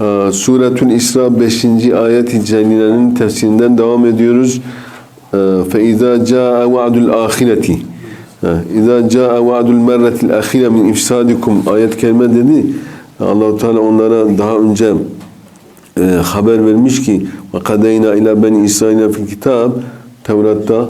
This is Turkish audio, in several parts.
Ee, Suretül İsra 5. ayet-i celilenin tefsirinden devam ediyoruz. فَاِذَا جَاءَ وَعْدُ الْآخِرَةِ اِذَا جَاءَ وَعْدُ الْمَرَّةِ الْأَخِيرَ مِنْ اِفْسَادِكُمْ Ayet kelime dedi. allah Teala onlara daha önce e, haber vermiş ki وَقَدَيْنَا اِلَى بَنِ İsrail'e fil kitab Tevrat'ta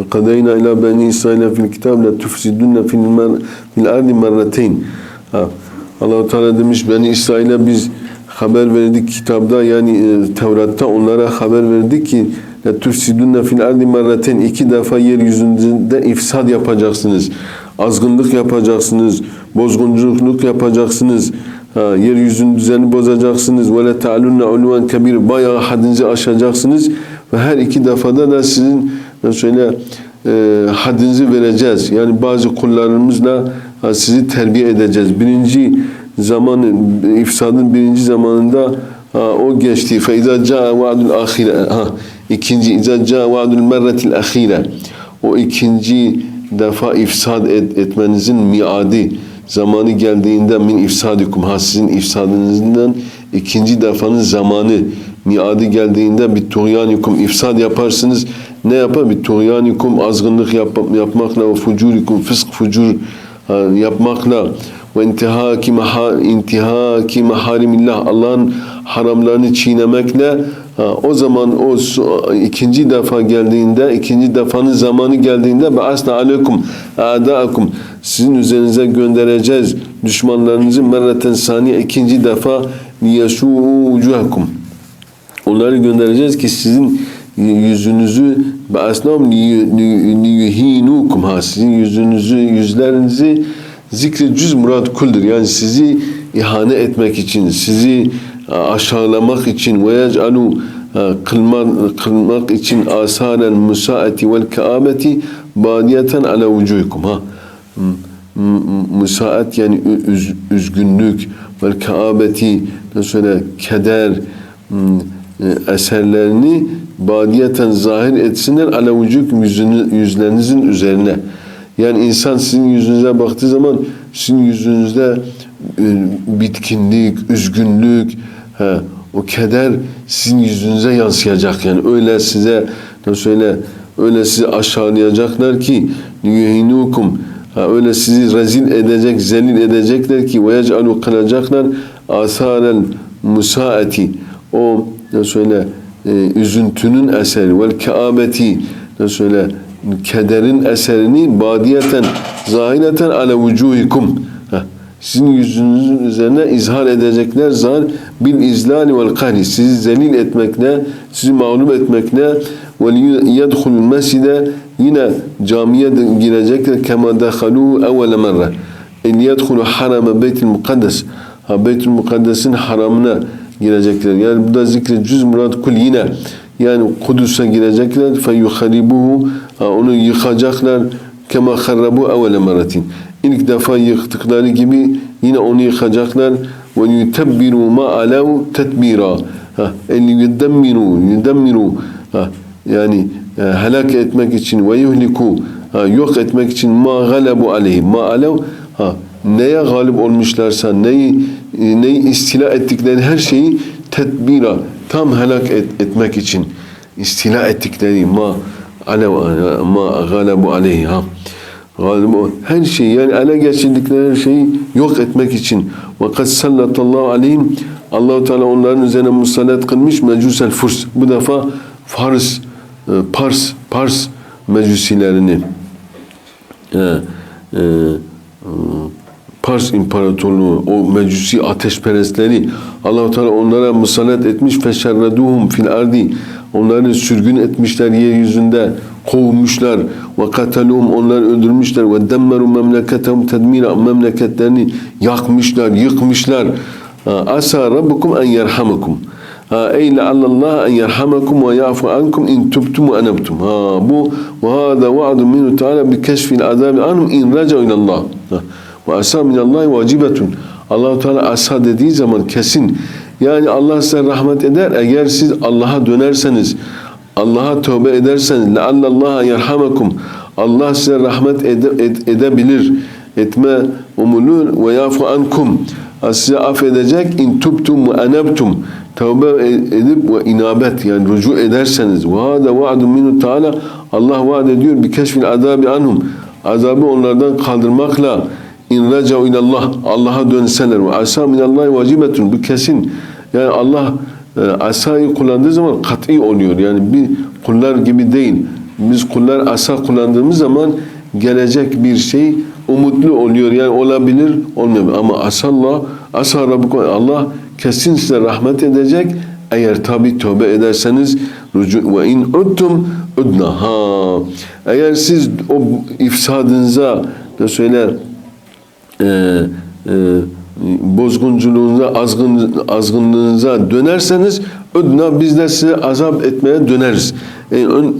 وَقَدَيْنَا اِلَى بَنِي İsrail'e fil kitab la tufsidunne fil, mer, fil ardi merreteyn. Ha. Allah-u Teala demiş Beni İsrail'e biz haber verdik kitapta yani e, Tevrat'ta onlara haber verdik ki la tufsidunne fil ardi merreteyn. iki defa yeryüzünde ifsad yapacaksınız. Azgınlık yapacaksınız. Bozgunculuk yapacaksınız. Ha, yeryüzünün düzeni bozacaksınız. Ve le ta'alunne uluven kebir. Bayağı haddinizi aşacaksınız. Ve her iki defada da sizin şöyle e, haddinizi vereceğiz. Yani bazı kullarımızla ha, sizi terbiye edeceğiz. Birinci zaman ifsadın birinci zamanında ha, o geçti. فَاِذَا جَاءَ وَعْدُ الْآخِرَةِ ha, İkinci, اِذَا جَاءَ وَعْدُ الْمَرَّةِ الْأَخِيرَ O ikinci defa ifsad et, etmenizin miadi zamanı geldiğinde min ifsadikum ha sizin ifsadınızdan ikinci defanın zamanı miadi geldiğinde bir tuğyanikum ifsad yaparsınız. ne yapar? Bir tuğyanikum azgınlık yap, yapmakla ve fucurikum fısk fucur yapmakla. Ve intihaki intihaki maharimillah Allah'ın haramlarını çiğnemekle ha, o zaman o ikinci defa geldiğinde ikinci defanın zamanı geldiğinde ve asla aleyküm a'daakum. Sizin üzerinize göndereceğiz düşmanlarınızı merreten saniye ikinci defa liyesû'u vucuhakum Onları göndereceğiz ki sizin yüzünüzü be'asnam liyuhinukum ha sizin yüzünüzü yüzlerinizi zikri cüz murad kuldur. Yani sizi ihane etmek için, sizi aşağılamak için ve yec'alu kılmak, kılmak için asaren musaati vel kaabeti badiyeten ala vucuhikum ha musaat yani üz, üzgünlük vel kaabeti söyle keder eserlerini badiyeten zahir etsinler ala yüzlerinizin üzerine. Yani insan sizin yüzünüze baktığı zaman sizin yüzünüzde e, bitkinlik, üzgünlük, he, o keder sizin yüzünüze yansıyacak. Yani öyle size nasıl söyle öyle sizi aşağılayacaklar ki yuhinukum ha, öyle sizi rezil edecek, zelil edecekler ki ve yec'alu kılacaklar asarel musaati o ne söyle e, üzüntünün eseri vel kaabeti ne söyle kederin eserini badiyeten zahireten ala vucuhikum. Sizin yüzünüzün üzerine izhar edecekler zar bil izlali vel kahri sizi zelil etmekle sizi mağlup etmekle ve yedhulul mescide yine camiye girecekler kema dehalu evvele merre. En yedhulu harame beytil mukaddes ha beytil mukaddes'in haramına girecekler. Yani burada zikri cüz murad kul yine. Yani Kudüs'e girecekler. Fe yuharibuhu onu yıkacaklar. Kema harrabu evvele meratin. İlk defa yıktıkları gibi yine onu yıkacaklar. Ve yutebbiru ma alev tetbira. En yudemmiru yudemmiru. Yani e, helak etmek için ve yuhliku. Yok etmek için ma galebu aleyhi ma alev ha neye galip olmuşlarsa, neyi, neyi istila ettikleri her şeyi tedbira, tam helak et, etmek için istila ettikleri ma alev ma galebu aleyha. Galibu her şeyi yani ele geçirdikleri her şeyi yok etmek için. Ve kad sallatallahu aleyhim Allahu Teala onların üzerine musallat kılmış mecusel furs. Bu defa Fars e, Pars Pars mecusilerini e, e, Pars İmparatorluğu, o mecusi ateşperestleri Allah-u Teala onlara musallat etmiş feşerreduhum fil ardi onları sürgün etmişler yeryüzünde kovmuşlar ve kataluhum onları öldürmüşler ve demmeru memleketehum tedmira memleketlerini yakmışlar, yıkmışlar. Asa rabbukum en yerhamukum. Ha, ey leallallah en yerhamakum ve ya'fu ankum in tubtum ve enebtum. Ha, bu ve hâzâ va'dun minhu teâlâ bi keşfil azâbi anhum in raca'u ilallah. Ha, Ve asa minallahi vacibetun. Allah-u Teala asa dediği zaman kesin. Yani Allah size rahmet eder eğer siz Allah'a dönerseniz, Allah'a tövbe ederseniz leallallaha yerhamakum. Allah size rahmet ede- ed- edebilir. Etme umulur ve yafu ankum. Size affedecek in tubtum ve enebtum. Tövbe edip ve inabet yani rücu ederseniz. Ve hâde va'dun minhu teâlâ. Allah vaat ediyor bi keşfil azâbi anhum. Azabı onlardan kaldırmakla in raca'u ilallah. Allah'a dönseler. Ve asa minallahi vacibetun bu kesin. Yani Allah e, asayı kullandığı zaman kat'i oluyor. Yani bir kullar gibi değil. Biz kullar asa kullandığımız zaman gelecek bir şey umutlu oluyor. Yani olabilir olmuyor. Ama asallah asa rabbukum Allah kesin size rahmet edecek. Eğer tabi tövbe ederseniz rücu ve in uttum udna ha eğer siz o ifsadınıza ne söyler e, e, bozgunculuğunuza, azgın, azgınlığınıza dönerseniz ödna biz de size azap etmeye döneriz.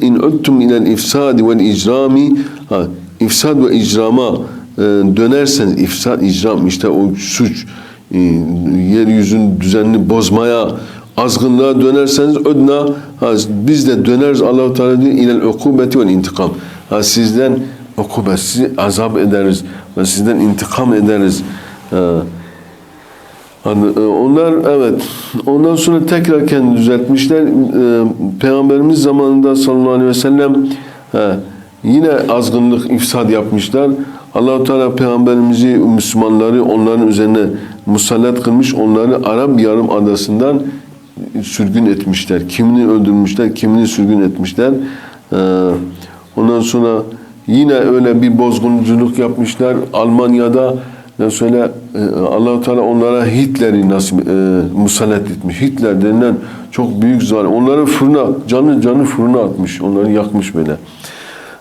In, öttüm ilel ifsadi vel icrami ha, ifsad ve icrama e, dönerseniz ifsad, icram işte o suç e, yeryüzün düzenini bozmaya azgınlığa dönerseniz ödna ha, biz de döneriz Allah-u Teala diyor ilel ukubeti vel intikam. Ha, sizden ukubet, sizi azap ederiz ve sizden intikam ederiz. Hani, e, Onlar evet. Ondan sonra tekrar kendini düzeltmişler. E, Peygamberimiz zamanında sallallahu aleyhi ve sellem he, yine azgınlık, ifsad yapmışlar. Allahu Teala peygamberimizi, Müslümanları onların üzerine musallat kılmış. Onları Arap Yarımadası'ndan sürgün etmişler. Kimini öldürmüşler, kimini sürgün etmişler. E, Ondan sonra yine öyle bir bozgunculuk yapmışlar. Almanya'da ne söyle Allahu Teala onlara Hitler'i nasip e, musallat etmiş. Hitler denilen çok büyük zalim. Onları fırına, canı canı fırına atmış. Onları yakmış böyle.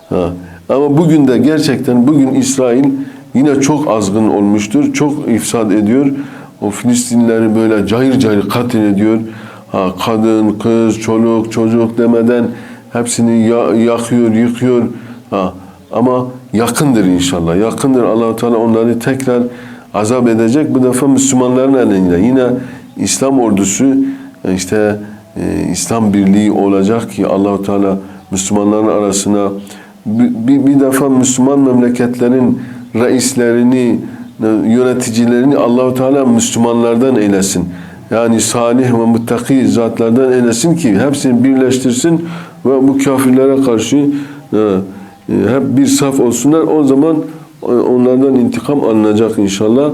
Ha. Ama bugün de gerçekten bugün İsrail yine çok azgın olmuştur. Çok ifsad ediyor. O Filistinlileri böyle cayır cayır katil ediyor. Ha, kadın, kız, çoluk, çocuk demeden hepsini ya- yakıyor, yıkıyor. Ha. Ama yakındır inşallah. Yakındır allah Teala onları tekrar azap edecek. Bu defa Müslümanların elinde. Yine İslam ordusu e, işte e, İslam birliği olacak ki Allahu Teala Müslümanların arasına bir, bir, defa Müslüman memleketlerin reislerini, e, yöneticilerini Allahu Teala Müslümanlardan eylesin. Yani salih ve muttaki zatlardan eylesin ki hepsini birleştirsin ve bu kafirlere karşı e, hep bir saf olsunlar. O zaman e, onlardan intikam alınacak inşallah.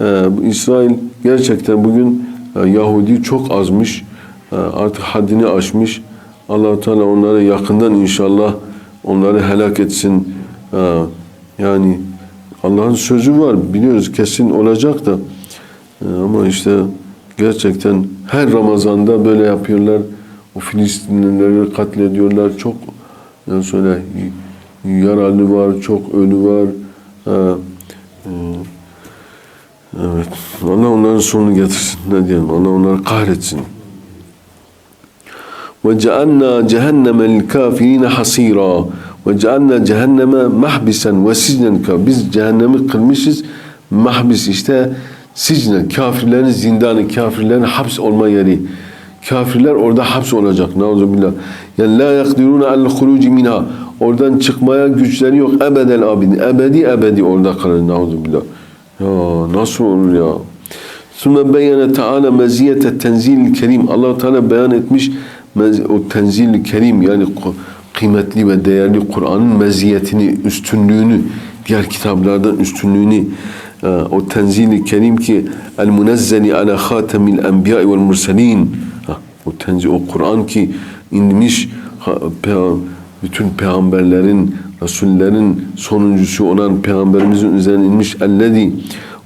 E, İsrail gerçekten bugün e, Yahudi çok azmış. E, artık haddini aşmış. allah Teala onları yakından inşallah onları helak etsin. E, yani Allah'ın sözü var. Biliyoruz kesin olacak da. E, ama işte gerçekten her Ramazan'da böyle yapıyorlar. O Filistinlileri katlediyorlar. Çok yani söyle yaralı var, çok ölü var. E, evet. Allah onların sonunu getirsin. Ne diyelim? Allah onları kahretsin. Ve cealna cehenneme lil kafirine hasira. Ve cealna cehenneme mahbisen ve sicnen Biz cehennemi kılmışız. Mahbis işte sicne, kafirlerin zindanı, kafirlerin haps olma yeri. Kafirler orada haps olacak. Nauzubillah. Yani la yakdiruna al huruci minha. Oradan çıkmaya güçleri yok. Ebedel abidin. Ebedi ebedi orada kalır. Nauzubillah. Ya nasıl olur ya? Sümme beyyene Teala meziyete tenzil kerim. allah Teala beyan etmiş o tenzil kerim yani kıymetli ve değerli Kur'an'ın meziyetini, üstünlüğünü, diğer kitaplardan üstünlüğünü e, o tenzil kerim ki el munezzeli ala hatemil enbiya vel murselin o tenzil o Kur'an ki inmiş bütün peygamberlerin, rasullerin sonuncusu olan peygamberimizin üzerine inmiş ellezî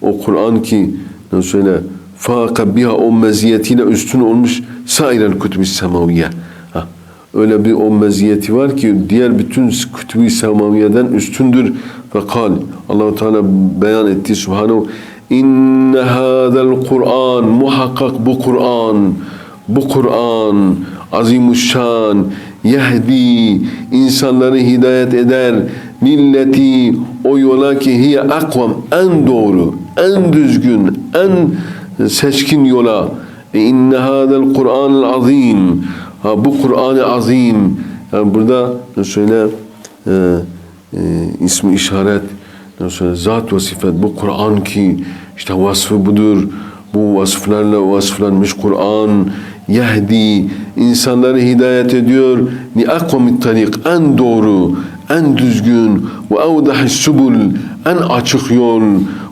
o Kur'an ki nasıl söyle fâka biha o meziyetiyle üstün olmuş sairel kütüb-i semaviye. Ha, öyle bir o meziyeti var ki diğer bütün kütüb-i semaviyeden üstündür. Ve kal Allah Teala beyan etti Subhanahu inne hâzel Kur'an muhakkak bu Kur'an bu Kur'an azimuşşan yehdi insanları hidayet eder. Milleti o yola ki hiye akvam en doğru en düzgün en seçkin yola. E inne hadel Kur'an azim ha bu Kur'an-ı azim yani burada şöyle e, e, ismi işaret şöyle zat ve sıfat bu Kur'an ki işte vasfı budur. Bu vasıflarla vasıflanmış Kur'an yehdi insanları hidayet ediyor. Ni akvamit tarik en doğru en düzgün ve evdahis subul en açık yol.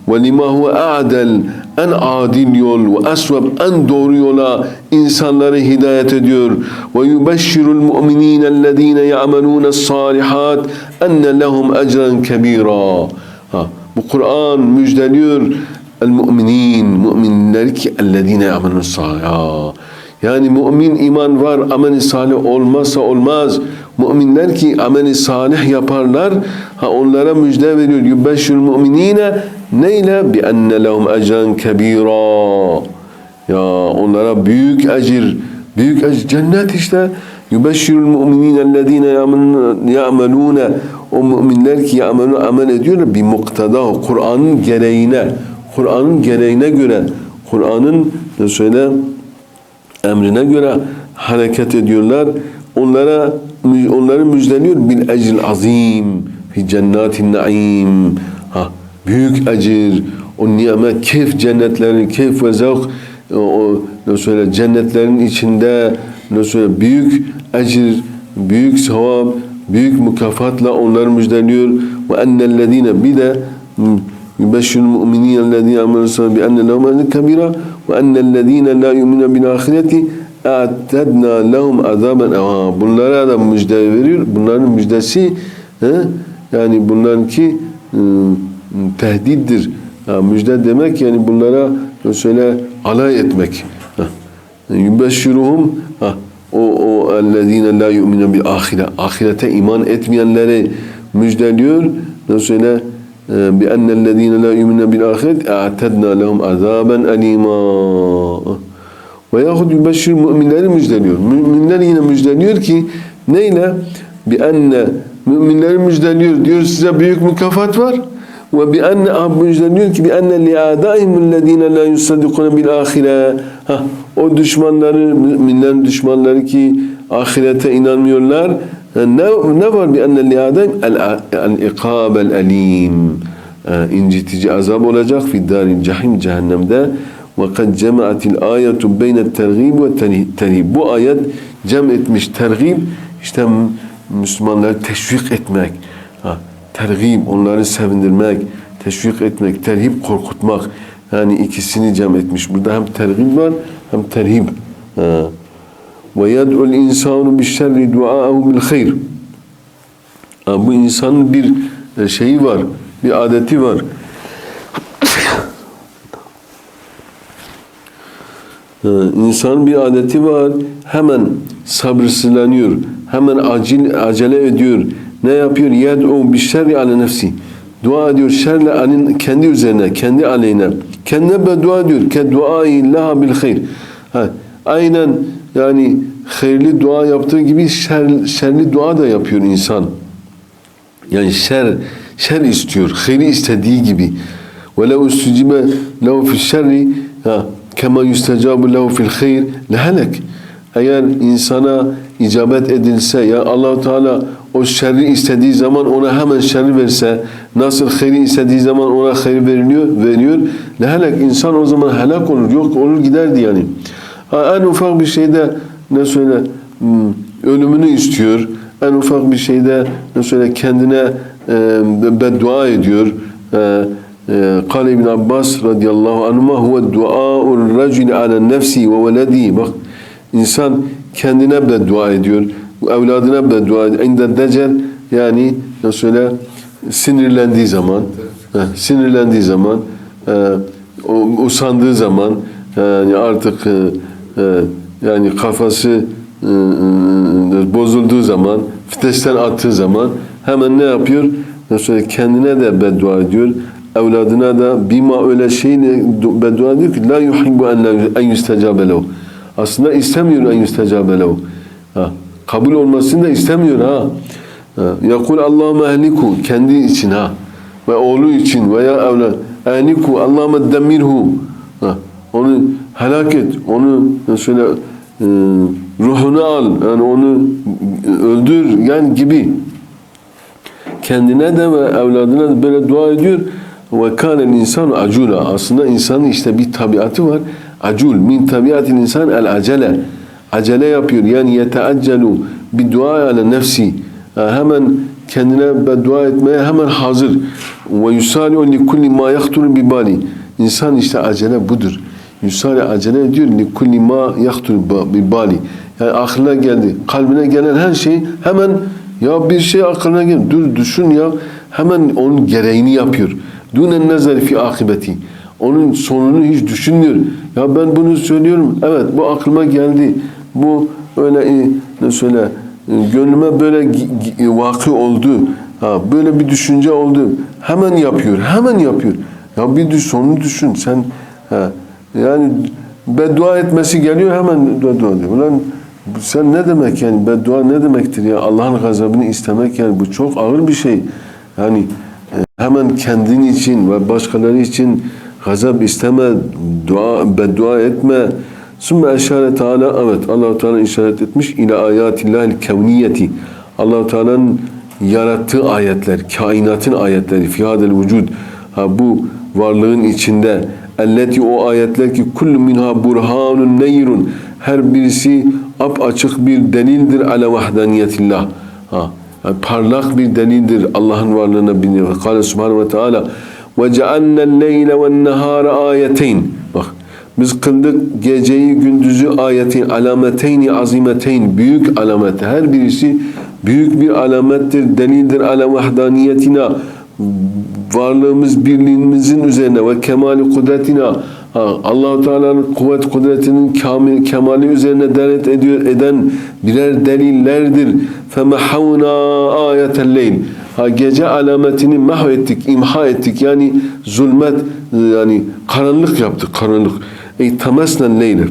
Ve lima huve a'del en adil yol ve asvab en doğru yola insanları hidayet ediyor. Ve yubeşşirul mu'minînellezîne ya'melûnes salihat enne lehum ecren kebîrâ ha, bu Kur'an müjdeliyor. El müminin müminler ki ellezine ya'melun salihat yani mümin iman var ameli salih olmazsa olmaz. Müminler ki ameli salih yaparlar ha onlara müjde veriyor. Yubeşşül müminine neyle? Bi enne lehum ecren kebira. Ya onlara büyük ecir büyük ecir. Cennet işte. Yubeşşirul mu'minine ellezine ya'melune o müminler ki ya'melun amel ediyorlar bir muktada Kur'an'ın gereğine Kur'an'ın gereğine göre. Kur'an'ın ne söyle emrine göre hareket ediyorlar. Onlara onları müjdeliyor bil ecil azim fi cennetin naim. Ha büyük ecir o nimet keyf cennetlerin keyf ve zevk e, o ne söyle cennetlerin içinde ne söyle büyük ecir büyük sevap büyük mükafatla onlar müjdeliyor ve ennellezine bir de yübeşşül müminiyellezine amelüsü bi enne lehum kabira أجرا كبيرا وأن الذين لا يؤمنون بالآخرة أعتدنا لهم عذابا أوها bunlara da müjde veriyor. Bunların müjdesi he? yani bunlarınki ıı, tehdittir. Ha, müjde demek yani bunlara şöyle alay etmek. Yübeşşiruhum o o ellezine la yu'minu bil ahire ahirete iman etmeyenleri müjdeliyor. Şöyle بأن الذين لا يؤمنون بالآخرة أعتدنا لهم عذابا أليما Veyahut yübeşşir müminleri müjdeliyor. Müminler yine müjdeliyor ki neyle? Bi enne müminleri müjdeliyor. Diyor size büyük mükafat var. Ve bi enne müjdeliyor ki bi enne li adaihimüllezine la yusaddikune bil ahire. Ha, o düşmanları, müminlerin düşmanları ki ahirete inanmıyorlar. Ne, ne var bi enne li adaihim el ikab el alim. incitici azap olacak fi daril cahim cehennemde. وَقَدْ جَمَعَتِ الْآيَةُ بَيْنَ التَّرْغِيبِ وَالتَّرْهِيبِ Bu ayet cem etmiş tergib, işte Müslümanları teşvik etmek, ha, tergib, onları sevindirmek, teşvik etmek, terhib korkutmak. Yani ikisini cem etmiş. Burada hem tergib var hem terhib. Ve yed'ul insanu bi şerri duaehu bil hayr. Bu insanın bir e, şeyi var, bir adeti var. İnsanın bir adeti var. Hemen sabırsızlanıyor. Hemen acil acele ediyor. Ne yapıyor? Yed'u bi şerri ala nefsi. Dua ediyor şerle anin kendi üzerine, kendi aleyhine. Kendine beddua ediyor. Ke duai laha bil hayr. Ha, aynen yani hayırlı dua yaptığı gibi şer, şerli dua da yapıyor insan. Yani şer, şer istiyor. Hayri istediği gibi. Üstücime lev fi şerri ha, kema yustecabu lehu fil hayr lehelek. Eğer insana icabet edilse ya allah Teala o şerri istediği zaman ona hemen şerri verse nasıl hayri istediği zaman ona hayır veriliyor, veriyor. Lehelek insan o zaman helak olur. Yok olur giderdi yani. Ha, en ufak bir şeyde ne söyle ölümünü istiyor. En ufak bir şeyde ne söyle kendine e, beddua ediyor. E, قال ابن Abbas radıyallahu anhuma huve duaul raculi ala nefsi ve veledi bak insan kendine beddua ediyor evladına beddua ediyor inde decel yani nasıl söyle sinirlendiği zaman heh, sinirlendiği zaman e, o- usandığı zaman yani artık e, e, yani kafası e, e, bozulduğu zaman, vitesten attığı zaman hemen ne yapıyor? Mesela kendine de beddua ediyor. Evladına da bima öyle şeyle beddua ediyor ki la yuhibbu en, yüstecabe lehu. Aslında istemiyor en yüstecabe lehu. Kabul olmasını da istemiyor ha. Yakul Allahümme ehliku kendi için ha. Ve oğlu için veya evlat. Ehliku Allahümme demirhu. Ha. Onu helak et. Onu şöyle e, ruhunu al. Yani onu öldür yani gibi kendine de ve evladına da böyle dua ediyor. Ve kânen insan acula. Aslında insanın işte bir tabiatı var. Acul. Min tabiatil insan el acele. Acele yapıyor. Yani yeteaccelu bir dua ala nefsi. Ha, Hemen kendine beddua etmeye hemen hazır. Ve yusali'u li kulli ma yahturu bi bali. İnsan işte acele budur. Yusali acele ediyor ma yahturu bi bali. Yani aklına geldi, kalbine gelen her şey hemen ya bir şey aklına gel. Dur düşün ya. Hemen onun gereğini yapıyor. Dunen nazar fi akibeti. Onun sonunu hiç düşünmüyor. Ya ben bunu söylüyorum. Evet bu aklıma geldi. Bu öyle e, ne söyle e, gönlüme böyle gi- vakı oldu. Ha, böyle bir düşünce oldu. Hemen yapıyor. Hemen yapıyor. Ya bir sonunu düşün. Sen ha, yani beddua etmesi geliyor hemen beddua ediyor. Ulan sen ne demek yani beddua ne demektir ya Allah'ın gazabını istemek yani bu çok ağır bir şey. Yani e, hemen kendin için ve başkaları için gazap isteme, dua, beddua etme. Sümme eşare Teala evet allah Teala işaret etmiş ila ayatillahil kevniyeti. allah Teala'nın yarattığı ayetler, kainatın ayetleri fi hadel vücud. Ha, bu varlığın içinde elleti o ayetler ki kullu minha burhanun neyrun her birisi ap açık bir delildir ala vahdaniyetillah. Ha, yani parlak bir delildir Allah'ın varlığına biniyor. Kale subhanahu ve teala ve cealnel leyle ve nehara ayeteyn. Bak biz kıldık geceyi gündüzü ayetin alameteyni azimeteyn büyük alamet her birisi büyük bir alamettir delildir ala vahdaniyetina varlığımız birliğimizin üzerine ve kemali kudretina Allahu Teala'nın kuvvet kudretinin kamil, kemali üzerine delalet ediyor eden birer delillerdir. Femehhavna ayetel leyl. Ha gece alametini mahvettik, imha ettik. Yani zulmet yani karanlık yaptık, karanlık. Ey tamasna leyle.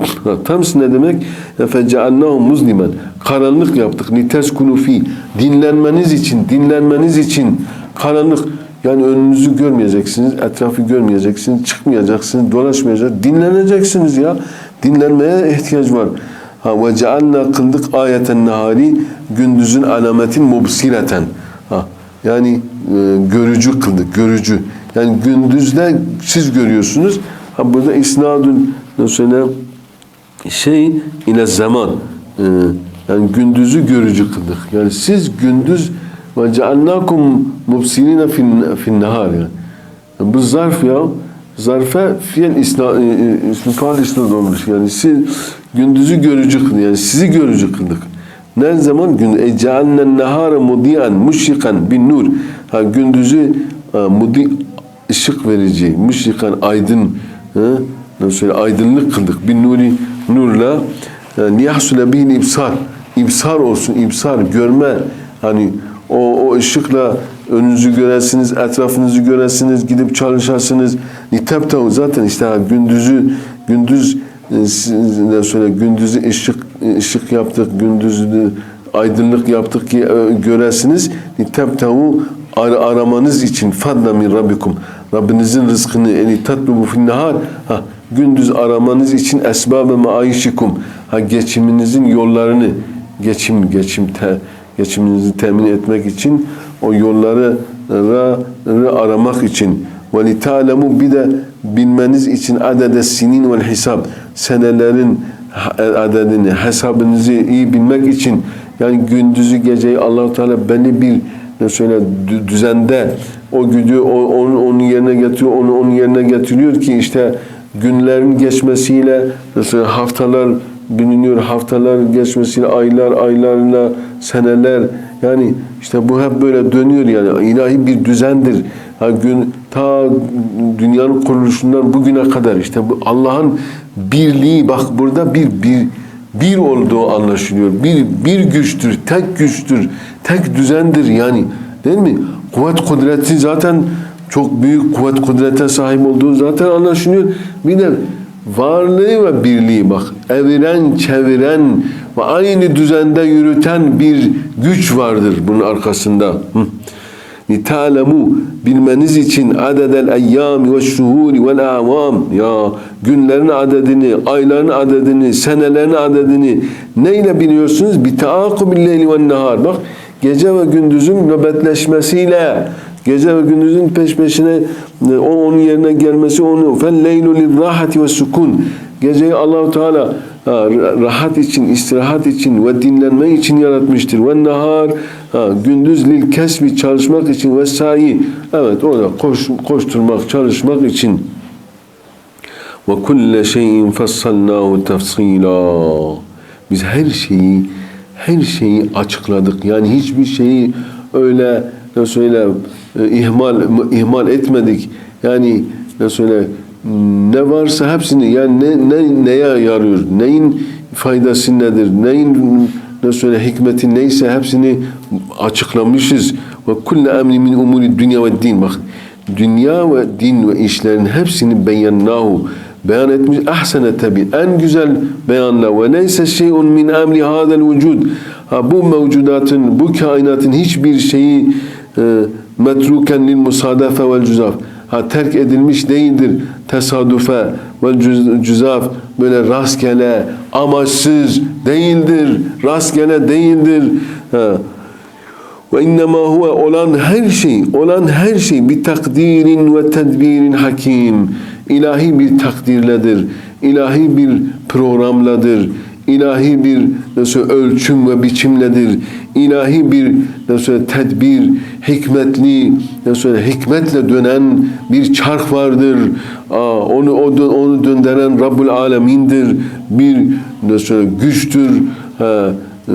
Tams ne demek? Fecealnahu muzlimen. Karanlık yaptık. Liteskunu fi. Dinlenmeniz için, dinlenmeniz için karanlık. Yani önünüzü görmeyeceksiniz, etrafı görmeyeceksiniz, çıkmayacaksınız, dolaşmayacaksınız, dinleneceksiniz ya. Dinlenmeye ihtiyaç var. Ha ve cealna kıldık ayeten nahari gündüzün alametin mubsireten. Ha yani e, görücü kıldık, görücü. Yani gündüzde siz görüyorsunuz. Ha burada isnadun mesela şey ile zaman e, yani gündüzü görücü kıldık. Yani siz gündüz ve cealnakum mubsirine fin, nehar yani. Bu zarf ya zarfe fiil isna, e, e, ismi faal isnad olmuş. Yani siz gündüzü görücü kıldık. Yani sizi görücü kıldık. Ne zaman? Gün e cealnen nehara mudiyan muşrikan bin nur. Ha gündüzü e, mudi ışık verici, müşrikan aydın he? nasıl aydınlık kıldık. Bin nuri nurla liyahsule bihin ibsar. İbsar olsun, ibsar, görme. Hani o, o ışıkla önünüzü göresiniz, etrafınızı göresiniz, gidip çalışarsınız. Nitebtahu zaten işte gündüzü gündüz ne söyle gündüzü ışık ışık yaptık, gündüzü aydınlık yaptık ki e, göresiniz. Nitebtahu ar aramanız için fadla min rabbikum. Rabbinizin rızkını eni tatlubu fin nahar. Ha, gündüz aramanız için esbab-ı maayişikum. Ha geçiminizin yollarını geçim geçim te, geçiminizi temin etmek için o yolları ra, ra aramak için. ve li ta'lemu bir de bilmeniz için adede sinin vel hisab. Senelerin adedini hesabınızı iyi bilmek için. Yani gündüzü geceyi Allahu Teala belli bir ne söyle düzende. O gücü onu onun yerine getiriyor onu onun yerine getiriyor ki işte günlerin geçmesiyle mesela haftalar biliniyor haftalar geçmesiyle aylar aylarla seneler yani işte bu hep böyle dönüyor yani ilahi bir düzendir. Ha gün ta dünyanın kuruluşundan bugüne kadar işte bu Allah'ın birliği bak burada bir bir bir olduğu anlaşılıyor. Bir bir güçtür, tek güçtür, tek düzendir yani. Değil mi? Kuvvet kudreti zaten çok büyük kuvvet kudrete sahip olduğu zaten anlaşılıyor. Bir de varlığı ve birliği bak eviren çeviren ve aynı düzende yürüten bir güç vardır bunun arkasında. Nitalemu bilmeniz için adedel eyyami ve şuhuri vel avam ya günlerin adedini, ayların adedini, senelerin adedini neyle biliyorsunuz? Bi taakubil leyli ve nehar. Bak gece ve gündüzün nöbetleşmesiyle gece ve gündüzün peş peşine e, o onun yerine gelmesi onu fel leylu lil rahati ve sukun geceyi Allahu Teala ha, rahat için, istirahat için ve dinlenme için yaratmıştır. Ve nahar ha, gündüz lil kesbi çalışmak için ve sayi evet orada koş, koşturmak, çalışmak için. Ve kulle şeyin fassalnahu tefsila. Biz her şeyi her şeyi açıkladık. Yani hiçbir şeyi öyle ne söyle e, ihmal ihmal etmedik. Yani ne söyle ne varsa hepsini yani ne, ne neye yarıyor? Neyin faydası nedir? Neyin ne söyle hikmeti neyse hepsini açıklamışız. Ve kulle emri min umuri dünya ve din. Bak dünya ve din ve işlerin hepsini beyannahu beyan etmiş ahsene tabi en güzel beyanla ve neyse şeyun min emri hadel vücud ha bu mevcudatın bu kainatın hiçbir şeyi e, metruken lil musadafe vel cüzaf ha terk edilmiş değildir tesadüfe ve cüzaf böyle rastgele amaçsız değildir rastgele değildir. Ve innema huve olan her şey, olan her şey bir takdirin ve tedbirin hakim. İlahi bir takdirledir. ilahi bir programladır. İlahi bir nasıl ölçüm ve biçimledir. ilahi bir nasıl tedbir, hikmetli, nasıl hikmetle dönen bir çark vardır. Aa, onu onu döndüren Rabbul Alemin'dir. Bir nasıl güçtür. Ha, e,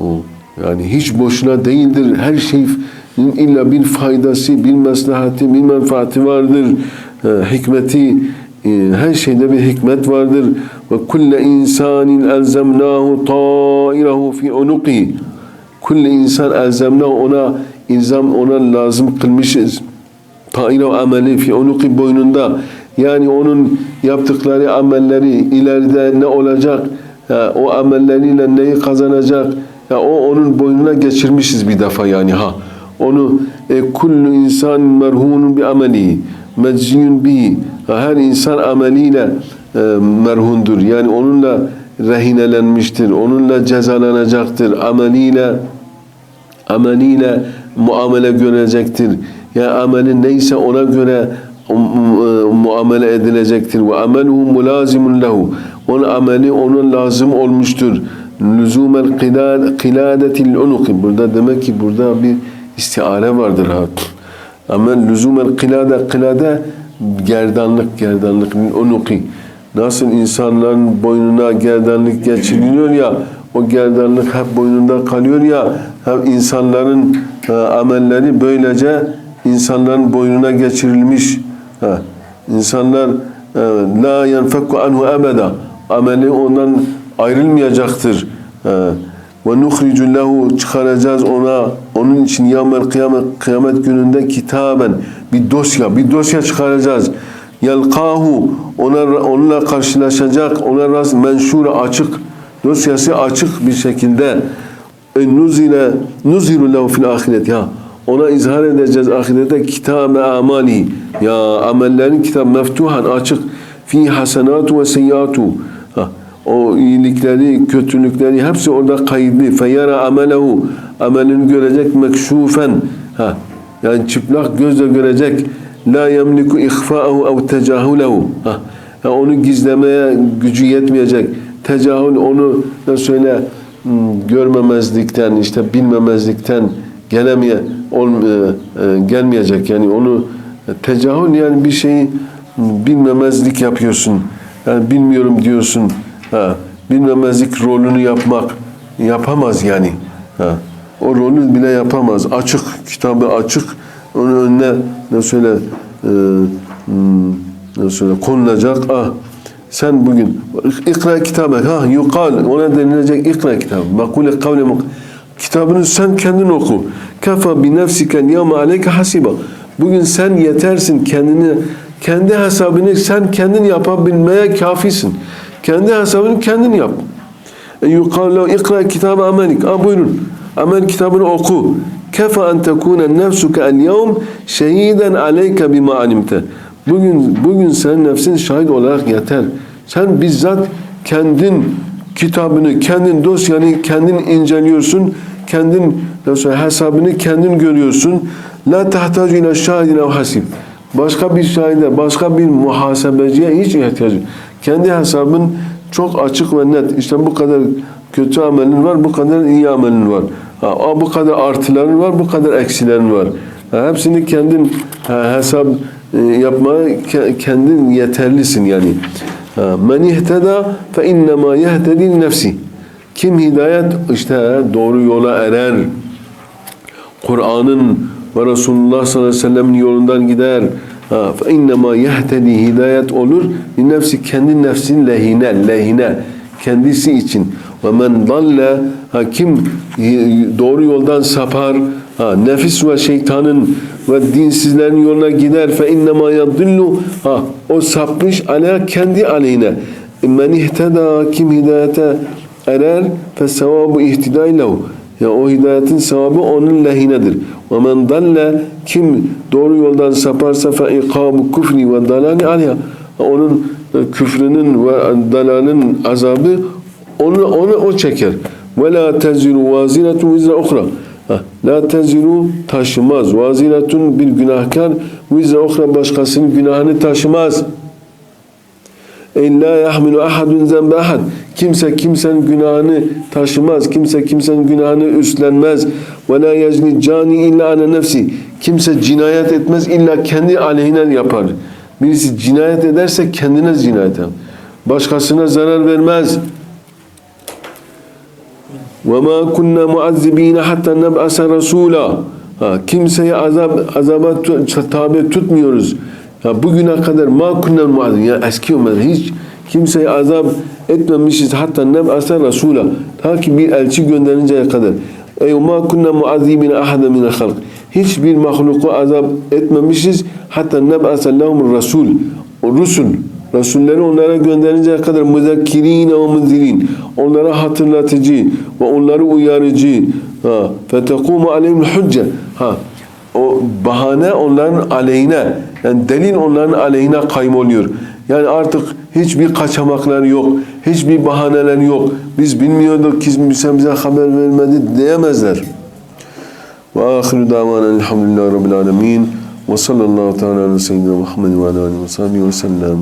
o, yani hiç boşuna değildir. Her şey illa bir faydası, bir maslahati, bir menfaati vardır. Ee, hikmeti, her şeyde bir hikmet vardır. Ve kulle insanin elzemnahu ta'irehu fi unuqi. Kulle insan elzemnahu ona ilzam ona lazım kılmışız. Ta'irehu ameli fi unuqi boynunda. Yani onun yaptıkları amelleri ileride ne olacak? o amelleriyle neyi kazanacak? Ya o onun boynuna geçirmişiz bir defa yani ha. Onu e, kullu insan merhunun bir ameli, mecziyun bi. Her insan ameliyle e, merhundur. Yani onunla rehinelenmiştir. Onunla cezalanacaktır. Ameliyle ameliyle muamele görecektir. Ya ameli neyse ona göre e, muamele edilecektir. Ve ameluhu mulazimun lehu. Onun ameli onun lazım olmuştur lüzumel kiladetil unuki. Burada demek ki burada bir istiare vardır ha. Ama lüzumel kilade kilade gerdanlık gerdanlık unuki. Nasıl insanların boynuna gerdanlık geçiriliyor ya o gerdanlık hep boynunda kalıyor ya hep insanların e, amelleri böylece insanların boynuna geçirilmiş. Ha. İnsanlar e, la yenfekku anhu ebeda ameli ondan ayrılmayacaktır. Ve nuhricu lehu çıkaracağız ona onun için yamel kıyamet kıyamet gününde kitaben bir dosya bir dosya çıkaracağız. Yelkahu ona onunla karşılaşacak ona rast menşure açık dosyası açık bir şekilde e, nuzile nuziru lehu fil ahiret ya ona izhar edeceğiz ahirette kitabe amali ya amellerin kitab meftuhan açık fi hasenatu ve seyyiatu o iyilikleri, kötülükleri hepsi orada kayıtlı. Feyara amelehu amelini görecek mekşufen. Ha. Yani çıplak gözle görecek. La yemliku ihfa'ahu ev tecahulehu. Ha. Yani onu gizlemeye gücü yetmeyecek. Tecahül onu da söyle hmm, görmemezlikten, işte bilmemezlikten gelemeye ol, e, e, gelmeyecek. Yani onu tecahül yani bir şeyi hmm, bilmemezlik yapıyorsun. Yani bilmiyorum diyorsun. Ha, bilmemezlik rolünü yapmak yapamaz yani. Ha. O rolü bile yapamaz. Açık, kitabı açık. Onun önüne ne söyle e, hmm, ne söyle konulacak. Ah, sen bugün ikra kitabı ha yukal ona denilecek ikra kitabı. Makule kavle Kitabını sen kendin oku. Kafa bi nefsiken yevme aleyke hasiba. Bugün sen yetersin kendini kendi hesabını sen kendin yapabilmeye kafisin. Kendi hesabını kendin yap. E lehu ikra kitabı amelik. Ha buyurun. Amel kitabını oku. Kefa en tekune nefsuke el yevm şehiden aleyke bima alimte. Bugün bugün senin nefsin şahit olarak yeter. Sen bizzat kendin kitabını, kendin dosyanı kendin inceliyorsun. Kendin hesabını kendin görüyorsun. La tahtacu ila şahidin ev hasib. Başka bir şahide, başka bir muhasebeciye hiç ihtiyaç yok. Kendi hesabın çok açık ve net. İşte bu kadar kötü amelin var, bu kadar iyi amelin var. Ha, bu kadar artıların var, bu kadar eksilerin var. Ha, hepsini kendin ha, hesap e, yapmaya ke- kendin yeterlisin yani. Men ihteda fe innema yehtedi nefsi. Kim hidayet işte doğru yola erer. Kur'an'ın ve Resulullah sallallahu aleyhi ve sellem'in yolundan gider. Ha, innema yehtedi hidayet olur. Nefsi kendi nefsin lehine, lehine kendisi için. Men dalle ha, kim doğru yoldan sapar, ha, nefis ve şeytanın ve dinsizlerin yoluna gider. İnnema yadillu ha, o sapmış ala kendi aleyhine. Men ihteda kim hidayete erer sevabu ihtidai lehu. Ya o hidayetin sevabı onun lehinedir. Men dalle kim doğru yoldan saparsa ikabu kufri ve dalali aleyha. Onun küfrünün ve dalalın azabı onu onu o çeker. Teziru vaziratun vizra ukhra. Ha, La teziru taşımaz. Vaziratun bir günahkar vizra ukhra başkasının günahını taşımaz İlla yahmilu ahadun zembe ahad. Kimse kimsenin günahını taşımaz. Kimse kimsenin günahını üstlenmez. Ve la yezni cani illa ala nefsi. Kimse cinayet etmez illa kendi aleyhine yapar. Birisi cinayet ederse kendine cinayet eder. Başkasına zarar vermez. وَمَا كُنَّا مُعَذِّب۪ينَ حَتَّى نَبْعَسَ رَسُولًا ha, Kimseye azap, azaba tu- tabi tutmuyoruz. Ha, bugüne kadar ma kunna muazzibin ya eski ümmet hiç kimseye azap etmemişiz hatta neb'ase rasula ta ki bir elçi gönderinceye kadar. Ey ma kunna muazzibin ahada min halk. Hiçbir mahluku azap etmemişiz hatta neb'ase lehum rasul. O rusul Resulleri onlara gönderinceye kadar müzekkirine ve munzirin. Onlara hatırlatıcı ve onları uyarıcı. Ha, fetekumu aleyhim hücce. Ha, o bahane onların aleyhine yani delil onların aleyhine kaymoluyor. Yani artık hiçbir kaçamakları yok. Hiçbir bahaneleri yok. Biz bilmiyorduk kimse bize haber vermedi diyemezler. Ve ahiru davanen elhamdülillahi rabbil alemin. Ve sallallahu teala ala seyyidina Muhammed ve ala aleyhi ve ve sellem.